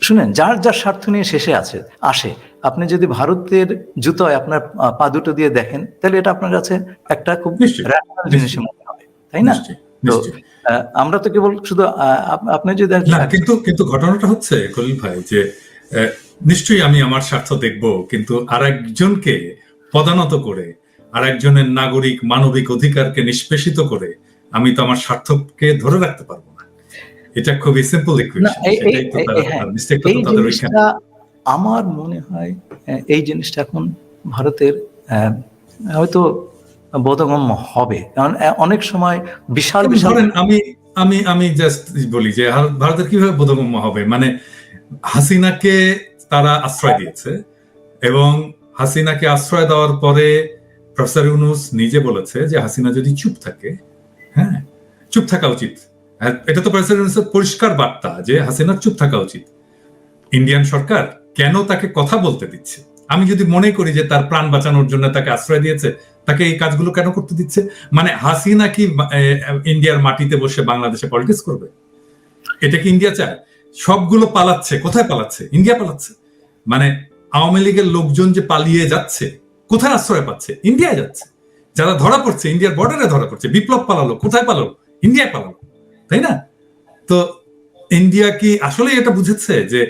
শুনেন যার যার স্বার্থ নিয়ে শেষে আছে আসে। আপনি যদি ভারতের জুতোয় আপনার পা দুটো দিয়ে দেখেন তাহলে এটা আপনার কাছে একটা খুব rational মনে হবে তাই না? তো আমরা তো কেবল শুধু আপনি যদি কিন্তু কিন্তু ঘটনাটা হচ্ছে খলিল ভাই যে নিশ্চয়ই আমি আমার স্বার্থ দেখব কিন্তু আরেকজনকে পদানত করে আর একজনের নাগরিক মানবিক অধিকারকে নিষ্পেষিত করে আমি তো আমার স্বার্থকে ধরে রাখতে পারব এটা খুবই সিম্পল ইকুয়েশন এই- এই- সেটাই তো তারা হ্যাঁ, তো তাদের ওইখানে। আমার মনে হয় এই জিনিসটা এখন ভারতের হয়তো বোধগম্য হবে। কারণ অনেক সময় বিশাল বিশাল আমি আমি আমি জাস্ট বলি যে ভারতের কীভাবে বোধগম্য হবে? মানে হাসিনাকে তারা আশ্রয় দিয়েছে এবং হাসিনাকে আশ্রয় দেওয়ার পরে প্রফেসর ইউনুস নিজে বলেছে যে হাসিনা যদি চুপ থাকে হ্যাঁ চুপ থাকা উচিত। এটা তো প্রফেসর পরিষ্কার বার্তা যে হাসিনার চুপ থাকা উচিত। ইন্ডিয়ান সরকার কেন তাকে কথা বলতে দিচ্ছে? আমি যদি মনে করি যে তার প্রাণ বাঁচানোর জন্য তাকে আশ্রয় দিয়েছে, তাকে এই কাজগুলো কেন করতে দিচ্ছে? মানে হাসিনা কি ইন্ডিয়ার মাটিতে বসে বাংলাদেশে পলিটিক্স করবে? এটা কি ইন্ডিয়া চায়? সবগুলো পালাচ্ছে, কোথায় পালাচ্ছে? ইন্ডিয়া পালাচ্ছে। মানে আওয়ামী লীগের লোকজন যে পালিয়ে যাচ্ছে, কোথায় আশ্রয় পাচ্ছে? ইন্ডিয়ায় যাচ্ছে। যারা ধরা পড়ছে ইন্ডিয়ার বর্ডারে ধরা পড়ছে, বিপ্লব পালালো, কোথায় পালালো? ইন্ডিয়ায় পালালো। তাই না? তো ইন্ডিয়া কি আসলে এটা বুঝেছে যে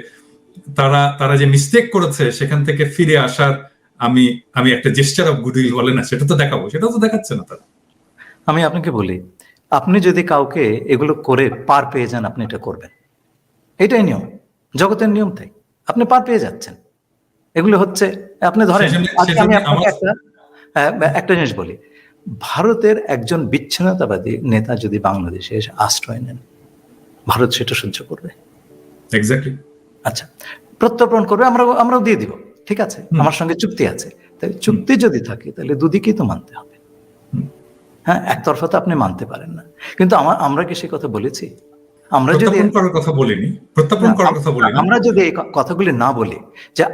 তারা তারা যে মিস্টেক করেছে সেখান থেকে ফিরে আসার আমি আমি একটা জেস্টার অফ গুডউইল বলে না সেটা তো দেখাবো সেটা তো দেখাচ্ছে না তারা। আমি আপনাকে বলি আপনি যদি কাউকে এগুলো করে পার পেয়ে যান আপনি এটা করবেন। এটাই নিয়ম জগতের নিয়ম তাই আপনি পার পেয়ে যাচ্ছেন। এগুলো হচ্ছে আপনি ধরেন আমি আপনাকে একটা আহ, একটা জিনিস বলি ভারতের একজন বিচ্ছিন্নতাবাদী নেতা যদি বাংলাদেশে এসে আশ্রয় নেন ভারত সেটা সহ্য করবে? এক্স্যাক্টলি আচ্ছা প্রত্যর্পণ করবে আমরা আমরাও দিয়ে দিব ঠিক আছে? আমার সঙ্গে চুক্তি আছে। তাহলে চুক্তি যদি থাকে তাহলে দুদিকেই তো মানতে হবে। হ্যাঁ একতরফা তো আপনি মানতে পারেন না। কিন্তু আমার আমরা কি সে কথা বলেছি? আমরা যদি করার কথা বলিনি প্রত্যাপন করার কথা বলিনি। আমরা যদি এই কথাগুলি না বলি যে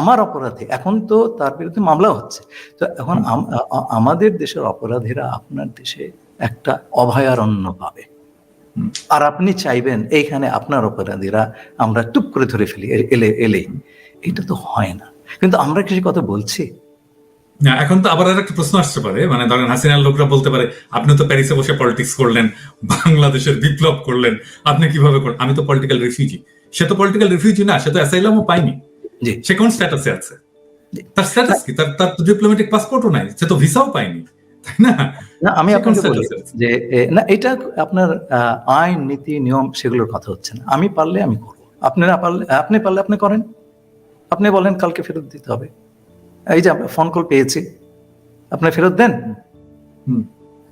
আমার অপরাধী এখন তো তার বিরুদ্ধে মামলা হচ্ছে। তো এখন আমাদের দেশের অপরাধীরা আপনার দেশে একটা অভয়ারণ্য পাবে। আর আপনি চাইবেন এইখানে আপনার অপরাধীরা আমরা টুপ করে ধরে ফেলি এলে এলেই। এটা তো হয় না। কিন্তু আমরা কিছু কথা বলছি? না এখন তো আবার আর একটা প্রশ্ন আসতে পারে। মানে ধরেন হাসিনার লোকরা বলতে পারে আপনি তো প্যারিসে বসে পলিটিক্স করলেন বাংলাদেশের বিপ্লব করলেন আপনি কীভাবে করলেন আমি তো পলিটিক্যাল রিফিউজি সে তো পলিটিক্যাল রিফিউজি না সে তো অ্যাসাইলামও পাইনি সে কোন স্ট্যাটাসে আছে? তার স্ট্যাটাস কি? তার তার ডিপ্লোম্যাটিক পাসপোর্টও নাই সে তো ভিসাও না? আমি আপনাকে বলি? যে না এটা আপনার আইন নীতি নিয়ম সেগুলোর কথা হচ্ছে না। আমি পারলে আমি করব। আপনি না পারলে আপনি পারলে আপনি করেন। আপনি বলেন কালকে ফেরত দিতে হবে। এই যে ফোন কল পেয়েছি আপনি ফেরত দেন? হুম,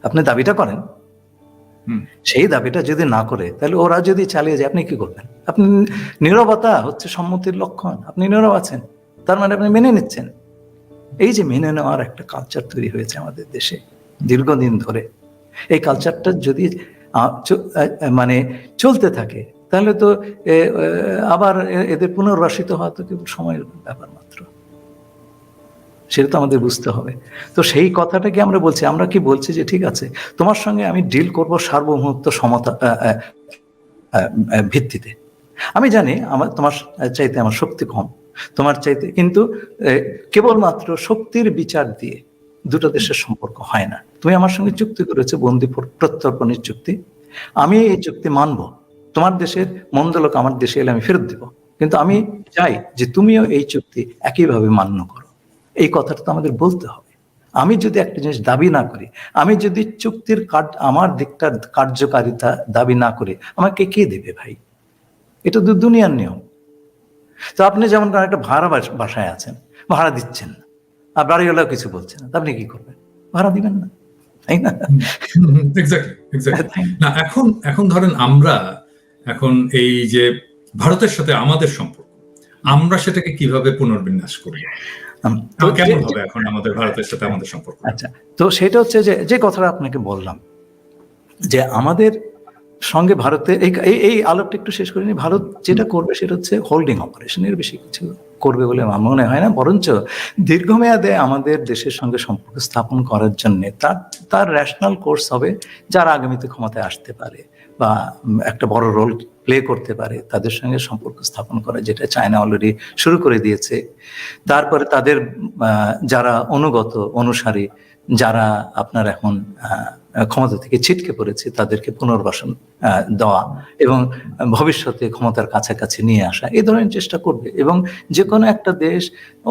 আপনি দাবিটা করেন। হুম। সেই দাবিটা যদি না করে তাহলে ওরা যদি চালিয়ে যায় আপনি কি করবেন? আপনি নীরবতা হচ্ছে সম্মতির লক্ষণ আপনি নীরব আছেন তার মানে আপনি মেনে নিচ্ছেন। এই যে মেনে নেওয়ার একটা কালচার তৈরি হয়েছে আমাদের দেশে দীর্ঘদিন ধরে। এই কালচারটা যদি মানে চলতে থাকে তাহলে তো আবার এদের পুনর্বাসিত হওয়া তো কেবল সময়ের ব্যাপার মাত্র। সেটা তো আমাদের বুঝতে হবে। তো সেই কথাটাকে আমরা বলছি, আমরা কি বলছি যে ঠিক আছে, তোমার সঙ্গে আমি ডিল করব সার্বভৌমত্ব সমতা ভিত্তিতে। আমি জানি আমার, তোমার চাইতে আমার শক্তি কম, তোমার চাইতে, কিন্তু কেবলমাত্র শক্তির বিচার দিয়ে দুটো দেশের সম্পর্ক হয় না। তুমি আমার সঙ্গে চুক্তি করেছ, বন্দি প্রত্যর্পণের চুক্তি। আমি এই চুক্তি মানব, তোমার দেশের মন্দ লোক আমার দেশে এলে আমি ফেরত দেব। কিন্তু আমি চাই যে তুমিও এই চুক্তি একইভাবে মান্য করো। এই কথাটা তো আমাদের বলতে হবে। আমি যদি একটা জিনিস দাবি না করি আমি যদি চুক্তির কার্য আমার দিকটার কার্যকারিতা দাবি না করি আমাকে কে দেবে ভাই? এটা তো দুনিয়ার নিয়ম। তো আপনি যেমন একটা ভাড়া বাসায় আছেন ভাড়া দিচ্ছেন না আর বাড়িওয়ালাও কিছু বলছে না আপনি কি করবেন? ভাড়া দিবেন না তাই না? না? এখন এখন ধরেন আমরা এখন এই যে ভারতের সাথে আমাদের সম্পর্ক আমরা সেটাকে কীভাবে পুনর্বিন্যাস করি কেমন হবে এখন আমাদের ভারতের সাথে আমাদের সম্পর্ক? আচ্ছা তো সেটা হচ্ছে যে যে কথাটা আপনাকে বললাম যে আমাদের সঙ্গে ভারতে এই এই- আলোকটা একটু শেষ করিনি ভারত যেটা করবে সেটা হচ্ছে হোল্ডিং অপারেশন এর বেশি কিছু করবে বলে আমার মনে হয় না বরঞ্চ দীর্ঘমেয়াদে আমাদের দেশের সঙ্গে সম্পর্ক স্থাপন করার জন্য তার তার ন্যাশনাল কোর্স হবে যারা আগামীতে ক্ষমতায় আসতে পারে বা একটা বড় রোল প্লে করতে পারে, তাদের সঙ্গে সম্পর্ক স্থাপন করা, যেটা চায়না অলরেডি শুরু করে দিয়েছে। তারপরে তাদের যারা অনুগত, অনুসারী, যারা আপনার এখন ক্ষমতা থেকে ছিটকে পড়েছে, তাদেরকে পুনর্বাসন দেওয়া এবং ভবিষ্যতে ক্ষমতার কাছাকাছি নিয়ে আসা, এই ধরনের চেষ্টা করবে এবং যে কোনো একটা দেশ,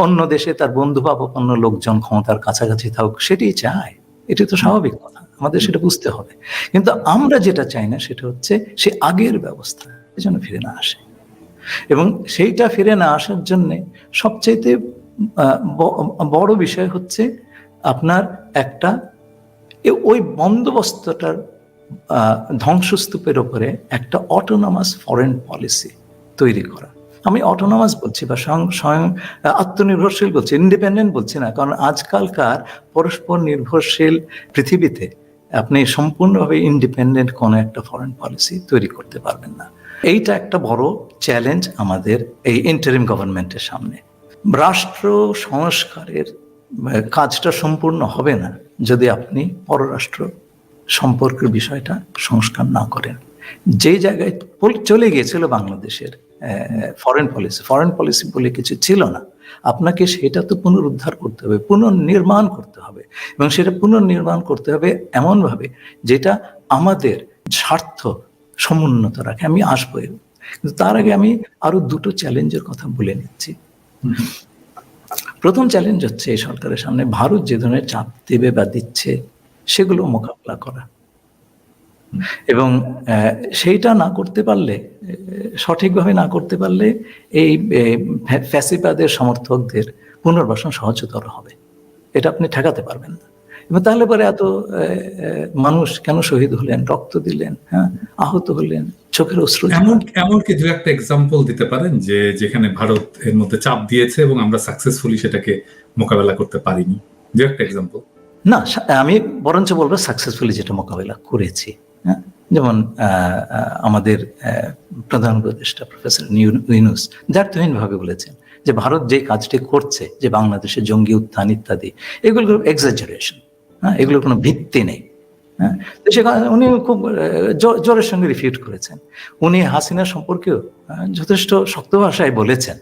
অন্য দেশে তার বন্ধু বাবপন্ন লোকজন ক্ষমতার কাছাকাছি থাকুক, সেটাই চায়। এটি তো স্বাভাবিক কথা। আমাদের সেটা বুঝতে হবে। কিন্তু আমরা যেটা চাই না সেটা হচ্ছে সে আগের ব্যবস্থা যেন ফিরে না আসে। এবং সেইটা ফিরে না আসার জন্য সবচাইতে বড় বিষয় হচ্ছে আপনার একটা ওই বন্দোবস্তটার ধ্বংসস্তূপের ওপরে একটা অটোনমাস ফরেন পলিসি তৈরি করা। আমি অটোনমাস বলছি বা স্বয়ং স্বয়ং আত্মনির্ভরশীল বলছি ইন্ডিপেন্ডেন্ট বলছি না। কারণ আজকালকার পরস্পর নির্ভরশীল পৃথিবীতে আপনি সম্পূর্ণভাবে ইন্ডিপেন্ডেন্ট কোনো একটা ফরেন পলিসি তৈরি করতে পারবেন না। এইটা একটা বড় চ্যালেঞ্জ আমাদের এই ইন্টারিম গভর্নমেন্টের সামনে। রাষ্ট্র সংস্কারের কাজটা সম্পূর্ণ হবে না যদি আপনি পররাষ্ট্র সম্পর্কের বিষয়টা সংস্কার না করেন। যেই জায়গায় চলে গিয়েছিল বাংলাদেশের ফরেন পলিসি ফরেন পলিসি বলে কিছু ছিল না। আপনাকে সেটা তো পুনরুদ্ধার করতে হবে, পুনর্নির্মাণ করতে হবে এবং সেটা পুনর্নির্মাণ করতে হবে এমনভাবে যেটা আমাদের স্বার্থ সমুন্নত রাখে। আমি আসব। কিন্তু তার আগে আমি আরও দুটো চ্যালেঞ্জের কথা বলে নিচ্ছি। প্রথম চ্যালেঞ্জ হচ্ছে এই সরকারের সামনে ভারত যে ধরনের চাপ দেবে বা দিচ্ছে, সেগুলো মোকাবিলা করা। এবং সেইটা না করতে পারলে সঠিকভাবে না করতে পারলে এই আহ, ফ্যা- ফ্যাসিবাদের সমর্থকদের পুনর্বাসন সহজতর হবে। এটা আপনি ঠেকাতে পারবেন না। এবং তাহলে পরে এত মানুষ কেন শহীদ হলেন রক্ত দিলেন হ্যাঁ আহত হলেন চোখের অশ্রু এমন এমন কি দু একটা এক্সাম্পল দিতে পারেন যে যেখানে ভারত এর মধ্যে চাপ দিয়েছে এবং আমরা সাকসেসফুলি সেটাকে মোকাবেলা করতে পারিনি। দু একটা এক্সাম্পল না আমি বরঞ্চ বলব সাকসেসফুলি যেটা মোকাবেলা করেছি। যেমন আহ, আহ, আমাদের প্রধান উপদেষ্টা প্রফেসর ইউনুস ভাবে বলেছেন যে ভারত যে কাজটি করছে যে বাংলাদেশে জঙ্গি উত্থান ইত্যাদি এগুলো এক্সাজারেশন হ্যাঁ? এগুলোর কোনো ভিত্তি নেই হ্যাঁ? সেখানে উনি খুব জোরের সঙ্গে রিফিউট করেছেন। উনি হাসিনা সম্পর্কেও যথেষ্ট শক্ত ভাষায় বলেছেন।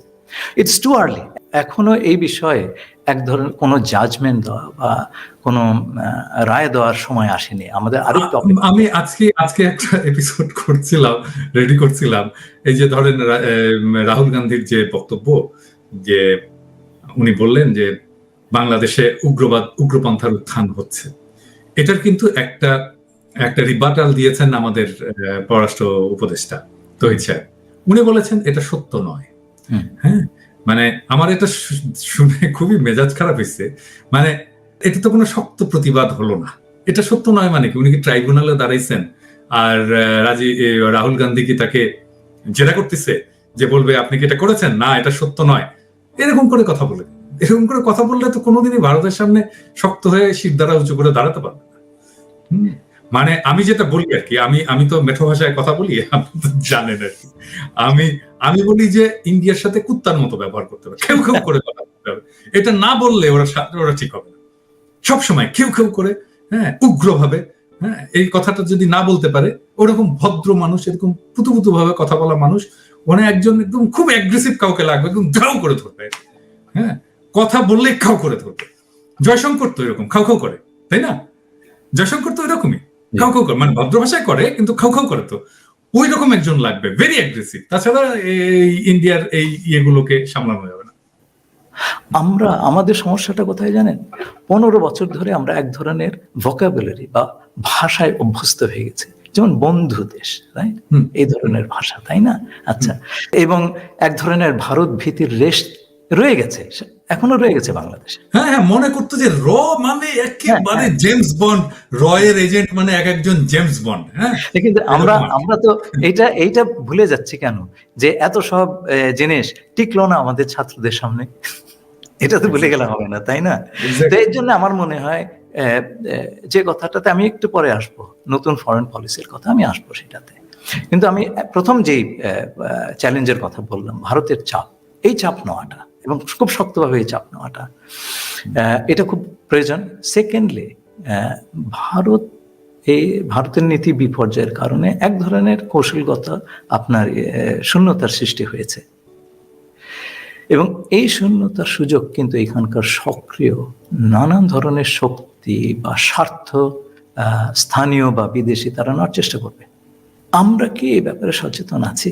ইটস টু আর্লি এখনও এই বিষয়ে এক ধরনের কোনো জাজমেন্ট দেওয়া বা কোনো রায় দেওয়ার সময় আসেনি। আমাদের আরও আমি আজকে আজকে একটা এপিসোড করছিলাম রেডি করছিলাম। এই যে ধরেন রাহুল গান্ধীর যে বক্তব্য যে উনি বললেন যে বাংলাদেশে উগ্রবাদ উগ্রপন্থার উত্থান হচ্ছে। এটার কিন্তু একটা একটা রিবাটাল দিয়েছেন আমাদের পররাষ্ট্র উপদেষ্টা তহিদ সাহেব। উনি বলেছেন এটা সত্য নয়। হ্যাঁ? মানে আমার এটা শুনে খুবই মেজাজ খারাপ হয়েছে। মানে এটা তো কোনো শক্ত প্রতিবাদ হলো না। এটা সত্য নয় মানে কি? উনি কি ট্রাইব্যুনালে দাঁড়াইছেন? আর রাজি রাহুল গান্ধী কি তাকে জেরা করতেছে যে বলবে, আপনি কি এটা করেছেন? না, এটা সত্য নয়। এরকম করে কথা বলে। এরকম করে কথা বললে তো কোনোদিনই ভারতের সামনে শক্ত হয়ে শির দ্বারা উঁচু করে দাঁড়াতে পারবে না। মানে আমি যেটা বলি আর কি, আমি আমি তো মেঠো ভাষায় কথা বলি, আপনি তো জানেন আর কি। আমি আমি বলি যে ইন্ডিয়ার সাথে কুত্তার মতো ব্যবহার করতে হবে খেউ খেউ করে কথা বলতে হবে। এটা না বললে ওরা ওরা ঠিক হবে না। সবসময় খেউ খেউ করে হ্যাঁ উগ্রভাবে হ্যাঁ এই কথাটা যদি না বলতে পারে, ওরকম ভদ্র মানুষ, এরকম পুতু পুতু ভাবে কথা বলা মানুষ মানে একজন একদম খুব অ্যাগ্রেসিভ কাউকে লাগবে, একদম ধাও করে ধরবে। হ্যাঁ কথা বললে খাও করে ধরবে। জয়শঙ্কর তো এরকম খাও খাও করে, তাই না? জয়শঙ্কর খাও খাও করে মানে ভদ্র ভাষায় করে কিন্তু খাও খাও করে তো। ওই রকম একজন লাগবে ভেরি অ্যাগ্রেসিভ তাছাড়া এই ইন্ডিয়ার এই ইয়েগুলোকে সামলানো যাবে না। আমরা আমাদের সমস্যাটা কোথায় জানেন? পনেরো বছর ধরে আমরা এক ধরনের ভোকাবুলারি বা ভাষায় অভ্যস্ত হয়ে গেছে। যেমন বন্ধু দেশ রাইট হুম। এই ধরনের ভাষা তাই না? আচ্ছা এবং এক ধরনের ভারত ভীতির রেশ রয়ে গেছে। এখনও রয়ে গেছে বাংলাদেশে। হ্যাঁ হ্যাঁ মনে করতো যে র মানে একেবারে হ্যাঁ, জেমস বন্ড রয়ের এজেন্ট মানে এক একজন জেমস বন্ড হ্যাঁ? কিন্তু আমরা। আমরা তো এইটা এইটা ভুলে যাচ্ছি কেন? যে এত সব জিনিস টিকলো না আমাদের ছাত্রদের সামনে। এটা তো ভুলে গেলে হবে না তাই না? তো এর জন্য আমার মনে হয় যে কথাটাতে আমি একটু পরে আসব নতুন ফরেন পলিসির কথা আমি আসব সেটাতে। কিন্তু আমি প্রথম যেই চ্যালেঞ্জের কথা বললাম ভারতের চাপ এই চাপ নেওয়াটা। এবং খুব শক্তভাবে এই চাপ নেওয়াটা। এটা খুব প্রয়োজন। সেকেন্ডলি ভারত এই ভারতের নীতি বিপর্যয়ের কারণে এক ধরনের কৌশলগত আপনার শূন্যতার সৃষ্টি হয়েছে। এবং এই শূন্যতার সুযোগ কিন্তু এখানকার সক্রিয় নানান ধরনের শক্তি বা স্বার্থ স্থানীয় বা বিদেশি তারা নেওয়ার চেষ্টা করবে। আমরা কি এই ব্যাপারে সচেতন আছি?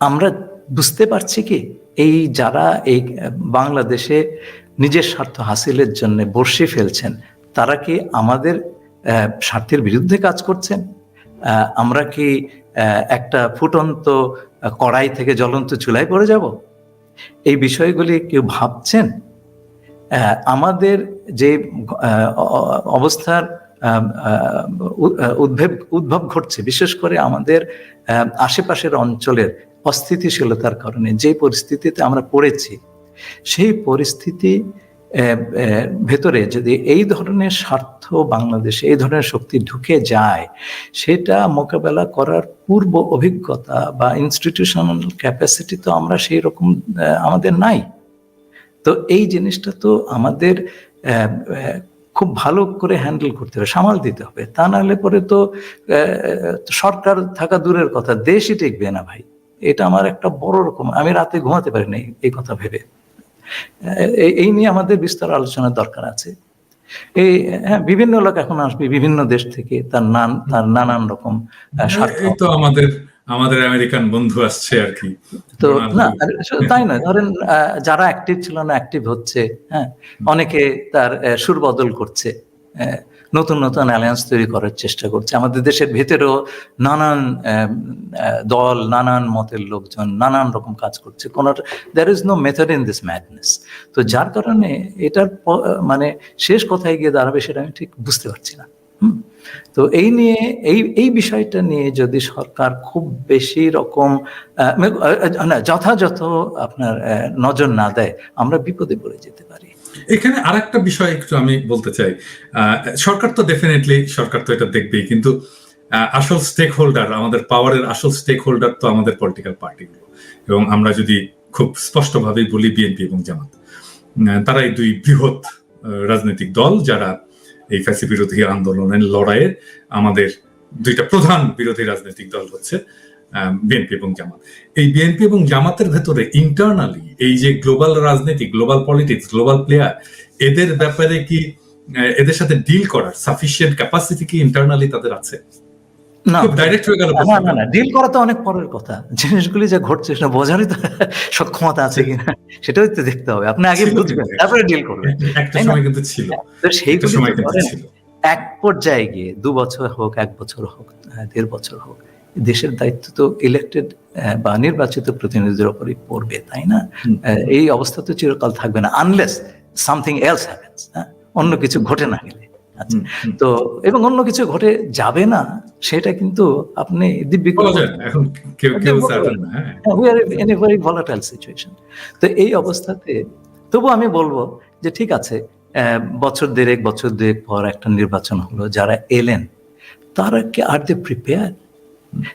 আমরা বুঝতে পারছি কি, এই যারা এই বাংলাদেশে নিজের স্বার্থ হাসিলের জন্য বর্ষি ফেলছেন, তারা কি আমাদের স্বার্থের বিরুদ্ধে কাজ করছেন? আমরা কি একটা ফুটন্ত কড়াই থেকে জ্বলন্ত চুলায় পড়ে যাব? এই বিষয়গুলি কেউ ভাবছেন? আমাদের যে অবস্থার উদ্ভব উদ্ভব ঘটছে, বিশেষ করে আমাদের আশেপাশের অঞ্চলের অস্থিতিশীলতার কারণে যে পরিস্থিতিতে আমরা পড়েছি, সেই পরিস্থিতি ভেতরে যদি এই ধরনের স্বার্থ বাংলাদেশে, এই ধরনের শক্তি ঢুকে যায়, সেটা মোকাবেলা করার পূর্ব অভিজ্ঞতা বা ইনস্টিটিউশনাল ক্যাপাসিটি তো আমরা সেই রকম আমাদের নাই। তো এই জিনিসটা তো আমাদের খুব ভালো করে হ্যান্ডেল করতে হবে, সামাল দিতে হবে। তা নাহলে পরে তো সরকার থাকা দূরের কথা, দেশই টিকবে না ভাই। এটা আমার একটা বড় রকম আমি রাতে ঘুমাতে পারি না এই- কথা ভেবে। এই- নিয়ে আমাদের বিস্তার আলোচনার দরকার আছে। এই হ্যাঁ বিভিন্ন লোক এখন আসবে বিভিন্ন দেশ থেকে তার নান তার নানান রকম স্বার্থ। তো আমাদের আমাদের আমেরিকান বন্ধু আসছে আর কি। তো না। তাই নয় ধরেন যারা অ্যাক্টিভ ছিল না অ্যাক্টিভ হচ্ছে হ্যাঁ অনেকে তার সুর বদল করছে নতুন নতুন অ্যালায়েন্স তৈরি করার চেষ্টা করছে। আমাদের দেশের ভেতরেও নানান দল, নানান মতের লোকজন, নানান রকম কাজ করছে। কোন there is no method in this madness তো যার কারণে এটার মানে শেষ কোথায় গিয়ে দাঁড়াবে সেটা আমি ঠিক বুঝতে পারছি না। হুম? তো এই নিয়ে, এই এই বিষয়টা নিয়ে যদি সরকার খুব বেশি রকম না, যথাযথ আপনার নজর না দেয়, আমরা বিপদে পড়ে যেতে পারি। এখানে আর একটা বিষয় একটু আমি বলতে চাই। আহ, সরকার তো ডেফিনেটলি সরকার তো এটা দেখবেই কিন্তু আসল স্টেক হোল্ডার আমাদের পাওয়ারের আসল স্টেক হোল্ডার তো আমাদের পলিটিক্যাল পার্টিগুলো এবং আমরা যদি খুব স্পষ্টভাবেই বলি বিএনপি এবং জামাত। আহ, তারা এই দুই বৃহৎ রাজনৈতিক দল যারা এই ফ্যাসি বিরোধী আন্দোলনের লড়াইয়ে আমাদের দুইটা প্রধান বিরোধী রাজনৈতিক দল হচ্ছে বিএনপি এবং জামাত। এই বিএনপি এবং জামাতের ভেতরে ইন্টারনালি এই যে গ্লোবাল রাজনীতি গ্লোবাল পলিটিক্স গ্লোবাল প্লেয়ার এদের ব্যাপারে কি এদের সাথে ডিল করার সাফিসিয়েন্ট ক্যাপাসিটি কি ইন্টারনালি তাদের আছে? না না না ডিল করা তো অনেক পরের কথা। জিনিসগুলি যে ঘটছে সেটা বোঝারই তো সক্ষমতা আছে কিনা সেটাই তো দেখতে হবে। আপনি আগে বুঝবেন তারপরে ডিল করবেন। একটা সময় কিন্তু ছিল। সেইগুলি সময় কিন্তু ছিল। এক পর্যায়ে গিয়ে দু বছর হোক এক বছর হোক দেড় বছর হোক দেশের দায়িত্ব তো ইলেক্টেড বা নির্বাচিত প্রতিনিধিদের উপরই পড়বে তাই না? এই অবস্থা তো চিরকাল থাকবে না আনলেস সামথিং এলস হ্যাপেন্স অন্য কিছু ঘটে না গেলে। আচ্ছা। তো এবং অন্য কিছু ঘটে যাবে না সেটা কিন্তু আপনি দিব্যি বলা যায় না, এখন কেউ কেউ একদম সার্টেন না। হ্যাঁ। We are in a very volatile situation তো এই অবস্থাতে তবু আমি বলব যে ঠিক আছে বছর দেড়েক বছর দুয়েক পর একটা নির্বাচন হলো যারা এলেন তারা কি আর দে প্রিপেয়ার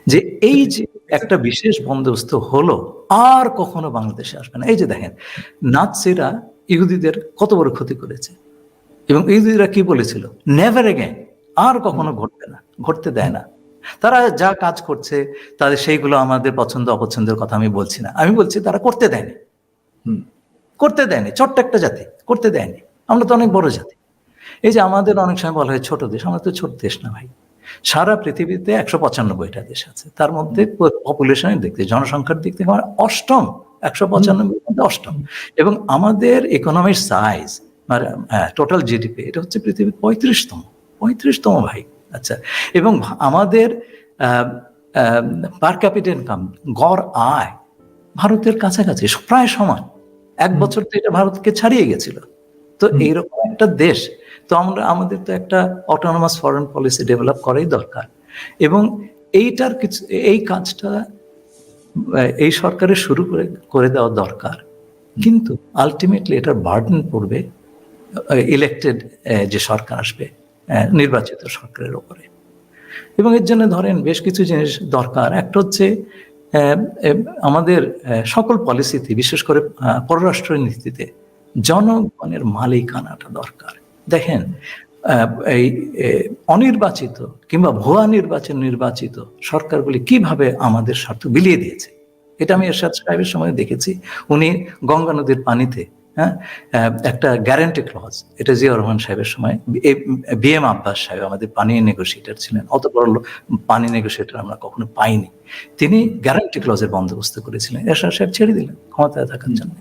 যে এই যে একটা বিশেষ বন্দোবস্ত হলো আর কখনো বাংলাদেশে আসবে না। এই যে দেখেন নাৎসিরা ইহুদিদের কত বড় ক্ষতি করেছে। এবং ইহুদিরা কি বলেছিল? নেভার এগেন আর কখনো ঘটবে না ঘটতে দেয় না। তারা যা কাজ করছে তাদের সেইগুলো আমাদের পছন্দ অপছন্দের কথা আমি বলছি না। আমি বলছি তারা করতে দেয়নি। হুম। করতে দেয়নি ছোট্ট একটা জাতি করতে দেয়নি। আমরা তো অনেক বড় জাতি। এই যে আমাদের অনেক সময় বলা হয় ছোট দেশ আমরা তো ছোট দেশ না ভাই। সারা পৃথিবীতে একশো পঁচানব্বইটা দেশ আছে। তার মধ্যে পপুলেশনের দিক থেকে জনসংখ্যার দিক থেকে আমরা অষ্টম একশো পঁচানব্বই মধ্যে অষ্টম। এবং আমাদের ইকোনমির সাইজ মানে টোটাল জিডিপি এটা হচ্ছে পৃথিবীর পঁয়ত্রিশতম পঁয়ত্রিশতম ভাই। আচ্ছা এবং আমাদের পার ক্যাপিটাল ইনকাম গড় আয় ভারতের কাছাকাছি প্রায় সমান। এক বছর তো এটা ভারতকে ছাড়িয়ে গেছিল। তো এইরকম একটা দেশ তো আমরা, আমাদের তো একটা অটোনমাস ফরেন পলিসি ডেভেলপ করাই দরকার। এবং এইটার কিছু, এই কাজটা এই সরকারের শুরু করে করে দেওয়া দরকার। কিন্তু আলটিমেটলি এটার বার্ডেন পড়বে ইলেক্টেড যে সরকার আসবে নির্বাচিত সরকারের ওপরে। এবং এর জন্য ধরেন বেশ কিছু জিনিস দরকার। একটা হচ্ছে আমাদের সকল পলিসিতে বিশেষ করে পররাষ্ট্র নীতিতে, জনগণের মালিকানাটা দরকার। দেখেন এই অনির্বাচিত কিংবা ভুয়া নির্বাচন নির্বাচিত সরকারগুলি কীভাবে আমাদের স্বার্থ বিলিয়ে দিয়েছে? এটা আমি এরশাদ সাহেবের সময় দেখেছি। উনি গঙ্গা নদীর পানিতে হ্যাঁ একটা গ্যারান্টি ক্লজ এটা জিয়া রহমান সাহেবের সময় বি এম আব্বাস সাহেব আমাদের পানি নেগোসিয়েটার ছিলেন, অত বড় পানি নেগোসিয়েটার আমরা কখনো পাইনি। তিনি গ্যারান্টি ক্লজের বন্দোবস্ত করেছিলেন। এরশাদ সাহেব ছেড়ে দিলেন, ক্ষমতায় থাকার জন্য।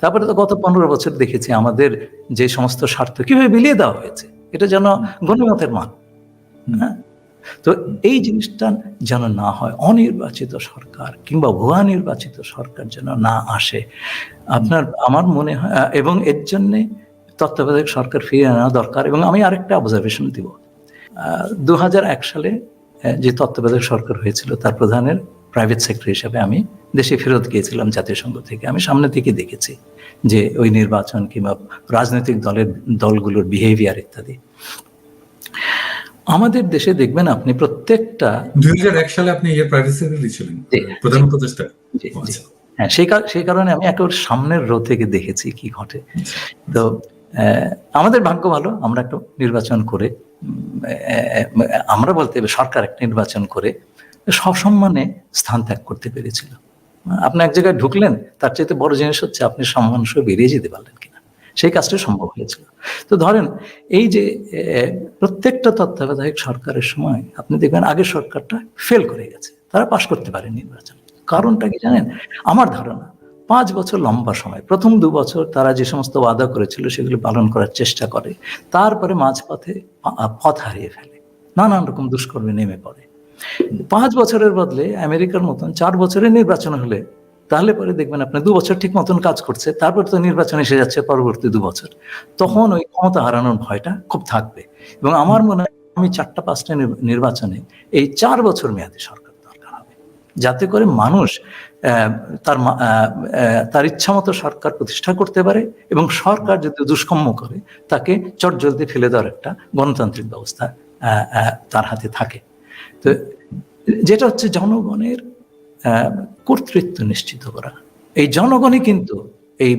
তারপরে তো গত পনেরো বছর দেখেছি আমাদের যে সমস্ত স্বার্থ কীভাবে বিলিয়ে দেওয়া হয়েছে, এটা যেন গণমতের মান হ্যাঁ? তো এই জিনিসটা যেন না হয়, অনির্বাচিত সরকার কিংবা ভুয়া নির্বাচিত সরকার যেন না আসে, আপনার, আমার মনে হয় এবং এর জন্যে তত্ত্বাবধায়ক সরকার ফিরিয়ে আনা দরকার, এবং আমি আরেকটা অবজারভেশন দিব। দু হাজার এক সালে যে তত্ত্বাবধায়ক সরকার হয়েছিল, তার প্রধানের প্রাইভেট সেক্রেটারি হিসাবে আমি দেশে ফেরত গিয়েছিলাম জাতিসংঘ থেকে। আমি সামনে থেকে দেখেছি যে ওই নির্বাচন কিংবা রাজনৈতিক দলের দলগুলোর বিহেভিয়ার ইত্যাদি। আমাদের দেশে দেখবেন আপনি প্রত্যেকটা দুই সালে আপনি ইয়ে প্রাইভেট সেক্রেটারি ছিলেন প্রধান উপদেষ্টা। জি, জি। আচ্ছা। হ্যাঁ সেই সেই কারণে আমি একেবারে সামনের রো থেকে দেখেছি কি ঘটে। তো আহ, আমাদের ভাগ্য ভালো আমরা একটা নির্বাচন করে আমরা বলতে সরকার একটা নির্বাচন করে সসম্মানে স্থান ত্যাগ করতে পেরেছিল। আপনি এক জায়গায় ঢুকলেন, তার চাইতে বড় জিনিস হচ্ছে আপনি সম্মান সহ বেরিয়ে যেতে পারলেন কিনা। সেই কাজটা সম্ভব হয়েছিল। তো ধরেন, এই যে প্রত্যেকটা তত্ত্বাবধায়ক সরকারের সময় আপনি দেখবেন আগের সরকারটা ফেল করে গেছে। তারা পাশ করতে পারে নির্বাচন। কারণটা কি জানেন? আমার ধারণা, পাঁচ বছর লম্বা সময়, প্রথম দু বছর তারা যে সমস্ত ওয়াদা করেছিল সেগুলো পালন করার চেষ্টা করে, তারপরে মাঝপথে পথ হারিয়ে ফেলে। নানান রকম দুষ্কর্মে নেমে পড়ে। পাঁচ বছরের বদলে আমেরিকার মতন চার বছরের নির্বাচন হলে, তাহলে পরে দেখবেন আপনি দু বছর ঠিক মতন কাজ করছে, তারপর তো নির্বাচন এসে যাচ্ছে পরবর্তী দু বছর। তখন ওই ক্ষমতা হারানোর ভয়টা খুব থাকবে। এবং আমার মনে হয় আমি চারটা পাঁচটা নির্বাচনে এই চার বছর মেয়াদী সরকার দরকার হবে। যাতে করে মানুষ তার তার ইচ্ছামতো সরকার প্রতিষ্ঠা করতে পারে এবং সরকার যদি দুষ্কর্ম করে, তাকে চটজলদি ফেলে দেওয়ার একটা গণতান্ত্রিক ব্যবস্থা তার হাতে থাকে। তো যেটা হচ্ছে জনগণের কর্তৃত্ব নিশ্চিত করা। এই জনগণই কিন্তু এই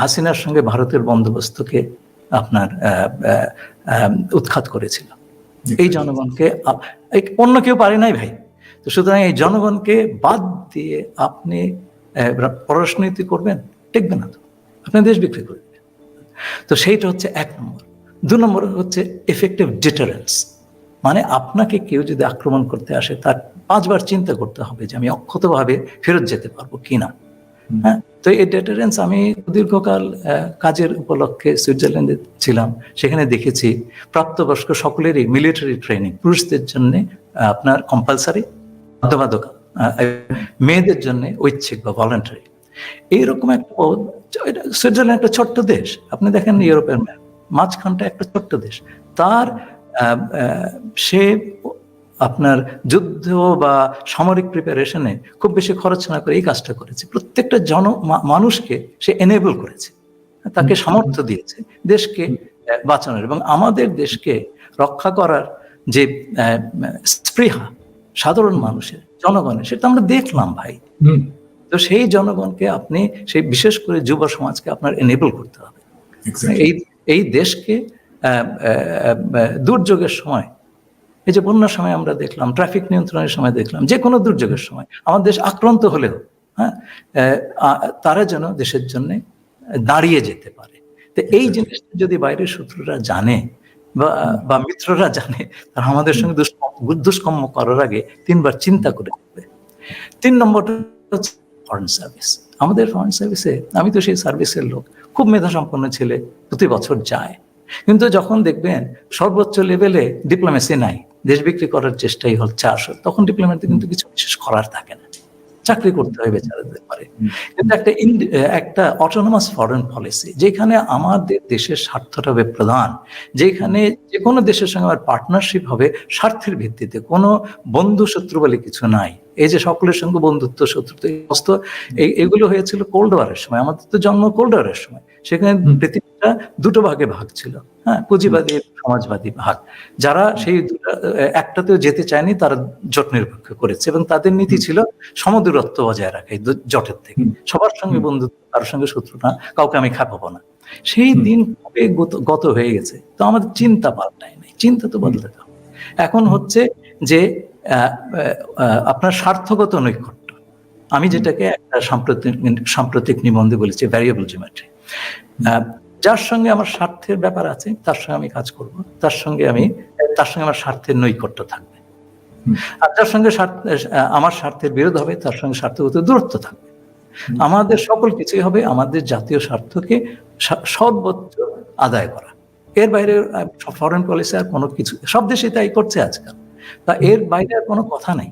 হাসিনার সঙ্গে ভারতের বন্দোবস্তকে আপনার উৎখাত করেছিল। এই জনগণকে অন্য কেউ পারে নাই ভাই। তো সুতরাং এই জনগণকে বাদ দিয়ে আপনি পররাষ্ট্রনীতি করবেন টিকবে না তো। আপনি দেশ বিক্রি করবেন। তো সেইটা হচ্ছে এক নম্বর। দু নম্বর হচ্ছে এফেক্টিভ ডিটারেন্স মানে আপনাকে কেউ যদি আক্রমণ করতে আসে তার পাঁচবার চিন্তা করতে হবে যে আমি অক্ষতভাবে ফেরত যেতে পারব কিনা। হ্যাঁ তো এই ডেটারেন্স আমি দীর্ঘকাল কাজের উপলক্ষে সুইজারল্যান্ডে ছিলাম। সেখানে দেখেছি প্রাপ্তবয়স্ক সকলেরই মিলিটারি ট্রেনিং পুরুষদের জন্য আপনার কম্পালসারি বাধ্যবাধকতা আহ, মেয়েদের জন্য ঐচ্ছিক বা ভলেন্টারি এইরকম একটা সুইজারল্যান্ড একটা ছোট্ট দেশ। আপনি দেখেন ইউরোপের ম্যাপ মাঝখানটা একটা ছোট্ট দেশ। তার সে আপনার যুদ্ধ বা সামরিক প্রিপারেশনে খুব বেশি খরচ না করে এই কাজটা করেছে। প্রত্যেকটা জন মানুষকে সে এনেবল করেছে। তাকে সামর্থ্য দিয়েছে দেশকে বাঁচানোর। এবং আমাদের দেশকে রক্ষা করার যে স্পৃহা সাধারণ মানুষের জনগণের সেটা আমরা দেখলাম ভাই। তো সেই জনগণকে আপনি সেই বিশেষ করে যুব সমাজকে আপনার এনেবল করতে হবে। এই এই দেশকে দুর্যোগের সময়। এই যে বন্যার সময় আমরা দেখলাম ট্রাফিক নিয়ন্ত্রণের সময় দেখলাম যে কোনো দুর্যোগের সময়। আমার দেশ আক্রান্ত হলেও হ্যাঁ তারা যেন দেশের জন্য দাঁড়িয়ে যেতে পারে। তো এই জিনিসটা যদি বাইরের শত্রুরা জানে বা বা মিত্ররা জানে তারা আমাদের সঙ্গে দুষ্কর্ম করার আগে তিনবার চিন্তা করে দেখবে। তিন নম্বরটা হচ্ছে ফরেন সার্ভিস আমাদের ফরেন সার্ভিসে আমি তো সেই সার্ভিসের লোক খুব মেধা সম্পন্ন ছেলে প্রতি বছর যায়। কিন্তু যখন দেখবেন সর্বোচ্চ লেভেলে ডিপ্লোমেসি নাই দেশ বিক্রি করার চেষ্টাই হচ্ছে আসল তখন ডিপ্লোমেসি কিন্তু কিছু বিশেষ করার থাকে না। চাকরি করতে হয় বেচারাদের পারে কিন্তু একটা একটা অটোনমাস ফরেন পলিসি যেখানে আমাদের দেশের স্বার্থটা হবে প্রধান যেখানে যে কোনো দেশের সঙ্গে আমার পার্টনারশিপ হবে স্বার্থের ভিত্তিতে কোনো বন্ধু শত্রু বলে কিছু নাই। এই যে সকলের সঙ্গে বন্ধুত্ব শত্রুত্ব এগুলো হয়েছিল কোল্ড ওয়ারের সময়। আমাদের তো জন্ম কোল্ড ওয়ারের সময়। সেখানে হুম। সমাজটা দুটো ভাগে ভাগ ছিল। হ্যাঁ পুঁজিবাদী সমাজবাদী ভাগ। যারা সেই একটাতেও যেতে চায়নি তারা জোট নিরপেক্ষ করেছে এবং তাদের নীতি ছিল সমদূরত্ব বজায় রাখা এই জোটের থেকে। সবার সঙ্গে বন্ধুত্ব কারোর সঙ্গে শত্রু না কাউকে আমি খাপাবো না। সেই দিন কবে গত- হয়ে গেছে। তো আমাদের চিন্তা পাল্টায় নাই চিন্তা তো বদলাতে হবে এখন হচ্ছে যে আপনার স্বার্থগত নৈকট্য। আমি যেটাকে একটা সাম্প্রতিক সাম্প্রতিক নিবন্ধে বলেছি ভ্যারিয়েবল জিওমেট্রি যার সঙ্গে আমার স্বার্থের ব্যাপার আছে তার সঙ্গে আমি কাজ করব তার সঙ্গে আমি তার সঙ্গে আমার স্বার্থের নৈকট্য থাকবে। আর যার সঙ্গে আমার স্বার্থের বিরোধ হবে তার সঙ্গে স্বার্থগত দূরত্ব থাকবে। আমাদের সকল কিছুই হবে আমাদের জাতীয় স্বার্থকে সর্বোচ্চ আদায় করা। এর বাইরে ফরেন পলিসি আর কোনো কিছু সব দেশে তাই করছে আজকাল। তা এর বাইরে আর কোনো কথা নাই।